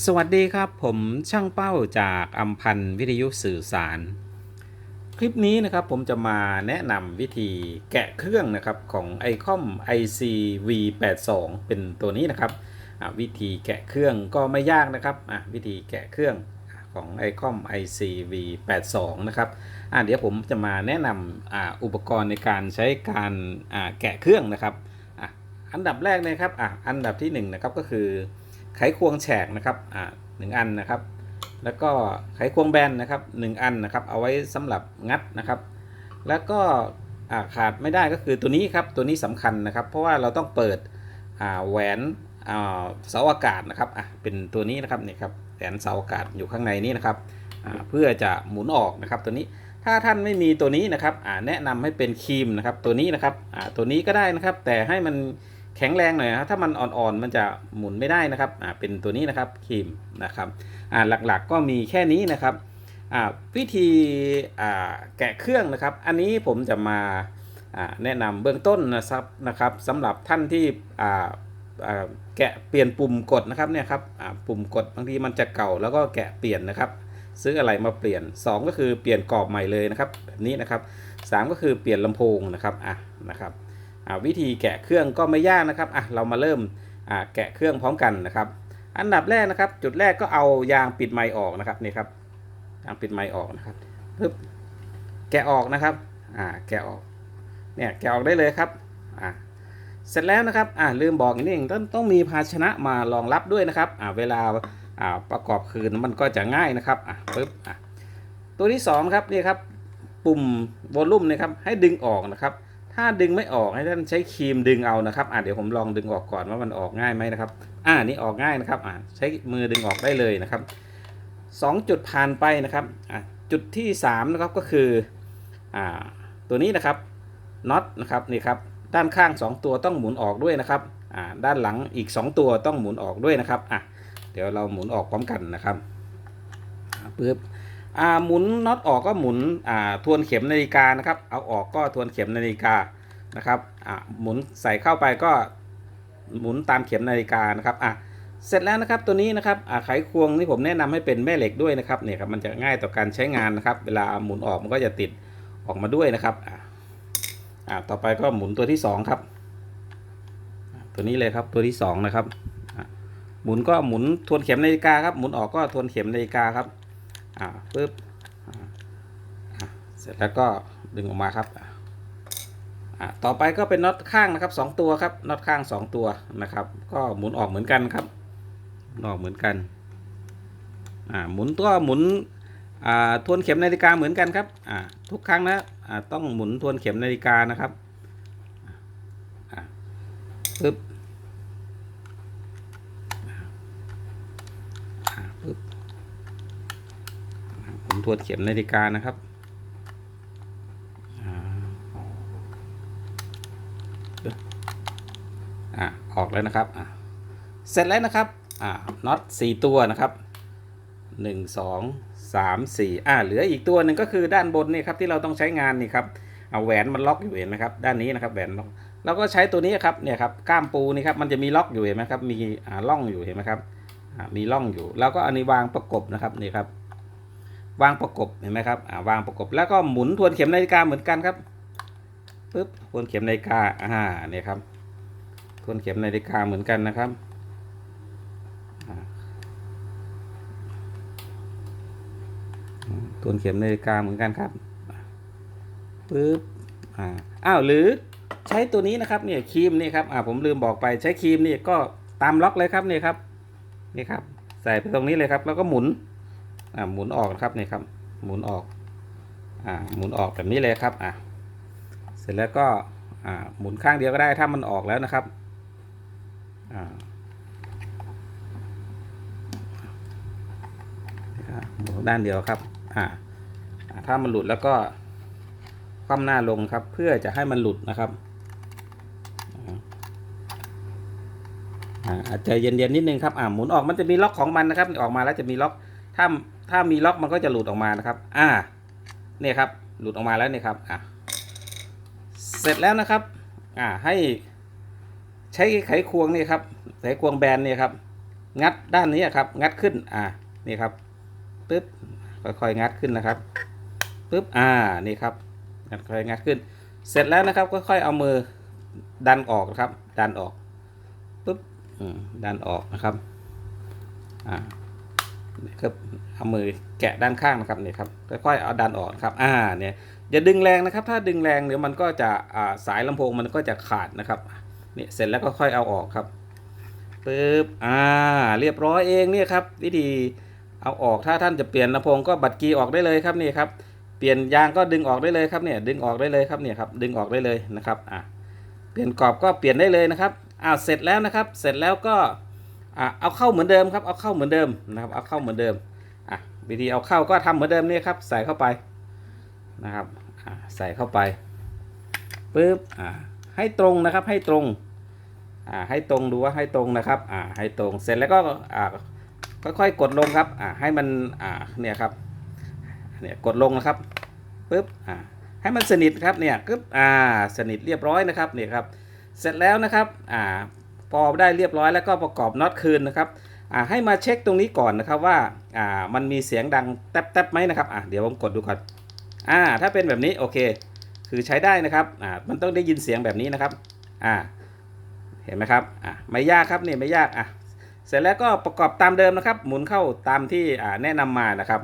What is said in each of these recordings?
สวัสดีครับผมช่างเป้าจากอัมพันธ์วิทยุสื่อสาร คลิปนี้นะครับผมจะมาแนะนำวิธีแกะเครื่องนะครับของ ICOM IC V82 เป็นตัวนี้นะครับวิธีแกะเครื่องก็ไม่ยากนะครับวิธีแกะเครื่องของ ICOM IC V82 นะครับเดี๋ยวผมจะมาแนะนำออุปกรณ์ในการใช้การแกะเครื่องนะครับอันดับแรกนะครับอันดับที่หนึ่งนะครับก็คือ ไขควงแฉกนะครับอ่าหนึ่งอันนะครับ แล้วก็ไขควงแบนนะครับหนึ่งอันนะครับ เอาไว้สำหรับงัดนะครับ แล้วก็อ่าขาดไม่ได้ก็คือตัวนี้ครับตัวนี้สำคัญนะครับ เพราะว่าเราต้องเปิดอ่าแหวนอ่าเสาอากาศนะครับอะเป็นตัวนี้นะครับนี่ครับแหวนเสาอากาศอยู่ข้างในนี้นะครับอ่าเพื่อจะหมุนออกนะครับตัวนี้ถ้าท่านไม่มีตัวนี้นะครับแนะนำให้เป็นครีมนะครับตัวนี้นะครับตัวนี้ก็ได้นะครับแต่ให้มัน แข็งแรงหน่อยนะครับถ้ามันอ่อนๆมันจะหมุนไม่ได้นะครับอ่าเป็นตัวนี้นะครับครีมนะครับอ่าหลักๆก็มีแค่นี้นะครับอ่าวิธีอ่าแกะเครื่องนะครับ อันนี้ผมจะมาอ่าแนะนำเบื้องต้นนะครับนะครับสำหรับท่านที่อ่าอ่าแกะเปลี่ยนปุ่มกดนะครับเนี่ยครับอ่าปุ่มกดบางทีมันจะเก่าแล้วก็แกะเปลี่ยนนะครับ ซื้ออะไรมาเปลี่ยน 2 ก็คือเปลี่ยนกรอบใหม่เลยนะครับแบบนี้นะครับ 3 ก็คือเปลี่ยนลำโพงนะครับอะนะครับ วิธีแกะเครื่องก็ไม่ยากนะครับอะเรามาเริ่มแกะเครื่องพร้อมกันนะครับ อันดับแรกนะครับ จุดแรกก็เอายางปิดไมค์ออกนะครับนี่ครับยางปิดไมค์ออกนะครับปึ๊บแกะออกนะครับอ่าแกะออกเนี่ยแกะออกได้เลยครับอ่าเสร็จแล้วนะครับอ่าลืมบอกอีกนิดนึงต้องต้องมีภาชนะมารองรับด้วยนะครับอ่าเวลาอ่าประกอบคืนมันก็จะง่ายนะครับอะปึ๊บอะตัวที่2ครับนี่ครับปุ่มวอลลุ่มนะครับให้ดึงออกนะครับ ถ้าดึงไม่ออกให้ท่านใช้ครีมดึงเอานะครับอะเดี๋ยวผมลองดึงออกก่อนว่ามันออกง่ายไหมนะครับ อ่านี่ออกง่ายนะครับอ่าใช้มือดึงออกได้เลยนะครับสองจุดผ่านไปนะครับอะจุดที่3นะครับก็คืออ่าตัวนี้นะครับน็อตนะครับนี่ครับด้านข้าง 2 ตัวต้องหมุนออกด้วยนะครับอ่าด้านหลังอีก 2 ตัวต้องหมุนออกด้วยนะครับอะเดี๋ยวเราหมุนออกพร้อมกันนะครับปึ๊บ อ่าหมุนน็อตออกก็หมุนอ่าทวนเข็มนาฬิกานะครับ เอาออกก็ทวนเข็มนาฬิกานะครับอ่าหมุนใส่เข้าไปก็หมุนตามเข็มนาฬิกานะครับอะเสร็จแล้วนะครับตัวนี้นะครับอ่าไขควงนี่ผมแนะนำให้เป็นแม่เหล็กด้วยนะครับเนี่ยครับมันจะง่ายต่อการใช้งานนะครับ เวลาหมุนออกมันก็จะติดออกมาด้วยนะครับอ่าอ่าต่อไปก็หมุนตัวที่สองครับตัวนี้เลยครับตัวที่สองนะครับหมุนก็หมุนทวนเข็มนาฬิกาครับหมุนออกก็ทวนเข็มนาฬิกาครับ อ่าปึ๊บอ่าอ่าเสร็จแล้วก็ดึงออกมาครับอ่าอ่าต่อไปก็เป็นน็อตข้างนะครับสองตัวครับน็อตข้างสองตัวนะครับ ก็หมุนออกเหมือนกันครับหมุนออกเหมือนกันอ่าหมุนตัวหมุนอ่าทวนเข็มนาฬิกาเหมือนกันครับอ่าทุกครั้งนะอ่าต้องหมุนทวนเข็มนาฬิกานะครับอ่าปึ๊บ อ่าปึ๊บอ่าผม ทวนเข็มนาฬิกานะครับอ่าออกแล้วนะครับอ่าเสร็จแล้วนะครับอ่าน็อตสี่ตัวนะครับหนึ่งสองสามสี่อ่าเหลืออีกตัวหนึ่งก็คือด้านบนนี่ครับที่เราต้องใช้งานนี่ครับเอาแหวนมันล็อกอยู่เห็นไหมครับด้านนี้นะครับแหวนล็อกเราก็ใช้ตัวนี้ครับเนี่ยครับก้ามปูนี่ครับมันจะมีล็อกอยู่เห็นไหมครับมีอ่าล่องอยู่เห็นไหมครับอ่ามีร่องอยู่ แล้วก็อันนี้วางประกบนะครับนี่ครับ วางประกบเห็นไหมครับอ่าวางประกบแล้วก็หมุนทวนเข็มนาฬิกาเหมือนกันครับปึ๊บทวนเข็มนาฬิกาอ่าเนี่ยครับทวนเข็มนาฬิกาเหมือนกันนะครับทวนเข็มนาฬิกาเหมือนกันครับปึ๊บอ่าอ้าวหรือใช้ตัวนี้นะครับเนี่ยครีมนี่ครับอ่าผมลืมบอกไปใช้ครีมนี่ก็ตามล็อกเลยครับเนี่ยครับนี่ครับ ใส่ไปตรงนี้เลยครับ แล้วก็หมุน หมุนออกนะครับนี่ครับหมุนออกอ่าหมุนออกแบบนี้เลยครับอ่าเสร็จแล้วก็อ่าหมุนข้างเดียวก็ได้ถ้ามันออกแล้วนะครับอ่าหมุนด้านเดียวครับอ่าถ้ามันหลุดแล้วก็คว่ำหน้าลงครับ เพื่อจะให้มันหลุดนะครับอาอาจจะเย็นๆนิดนึงครับอ่าหมุนออกมันจะมีล็อกของมันนะครับออกมาแล้วจะมีล็อกถ้า ถ้ามีล็อกมันก็จะหลุดออกมานะครับ อ่าเนี่ยครับ หลุดออกมาแล้วเนี่ยครับ อ่าเสร็จแล้วนะครับ อ่า ให้ใช้ไขควงเนี่ยครับ ไขควงแบนเนี่ยครับ งัดด้านนี้ครับ งัดขึ้น อ่า นี่ครับ ปึ๊บ ค่อยๆงัดขึ้นนะครับ ปึ๊บ อ่า นี่ครับ งัดค่อยๆงัดขึ้น เสร็จแล้วนะครับ ค่อยๆเอามือดันออกนะครับ ดันออก ปึ๊บอืมดันออกนะครับ อ่า นี่ครับเอามือแกะด้านข้างนะครับนี่ครับค่อยๆเอาดันออกนครับอ่าเนี่ยอย่าดึงแรงนะครับ ถ้าดึงแรงเดี๋ยวมันก็จะอ่าสายลำโพงมันก็จะขาดนะครับนี่เสร็จแล้วก็ค่อยเอาออกครับปึ๊บอ่าเรียบร้อยเองเนี่ยครับวิธีเอาออกถ้าท่านจะเปลี่ยนลำโพงก็บัดกีออกได้เลยครับนี่ครับเปลี่ยนยางก็ดึงออกได้เลยครับเนี่ยดึงออกได้เลยครับเนี่ยครับดึงออกได้เลยนะครับอ่าเปลี่ยนกรอบก็เปลี่ยนได้เลยนะครับอ่าเสร็จแล้วนะครับ เสร็จแล้วก็ อ่าเอาเข้าเหมือนเดิมครับ เอาเข้าเหมือนเดิมนะครับ เอาเข้าเหมือนเดิมอะวิธีเอาเข้าก็ทำเหมือนเดิมเนี่ยครับ ใส่เข้าไปนะครับอ่าใส่เข้าไปปึ๊บอ่าให้ตรงนะครับ ให้ตรงอ่าให้ตรงดูว่าให้ตรงนะครับอ่าให้ตรงเสร็จแล้วก็อ่าค่อยๆกดลงครับอ่าให้มันอ่าเนี่ยครับเนี่ยกดลงนะครับปึ๊บอ่าให้มันสนิทครับเนี่ยปึ๊บอ่าสนิทเรียบร้อยนะครับเนี่ยครับเสร็จแล้วนะครับอ่า พอได้เรียบร้อยแล้วก็ประกอบน็อตคืนนะครับให้มาเช็คตรงนี้ก่อนนะครับว่ามันมีเสียงดังแต๊บๆไหมนะครับเดี๋ยวผมกดดูก่อนอ่าถ้าเป็นแบบนี้โอเค คือใช้ได้นะครับอ่ามันต้องได้ยินเสียงแบบนี้นะครับอ่าเห็นไหมครับอ่าไม่ยากครับนี่ไม่ยากอะเสร็จแล้วก็ประกอบตามเดิมนะครับ หมุนเข้าตามที่อ่าแนะนำมานะครับ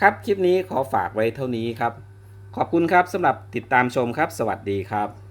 ครับคลิปนี้ขอฝากไว้เท่านี้ครับ ขอบคุณครับสำหรับติดตามชมครับ สวัสดีครับ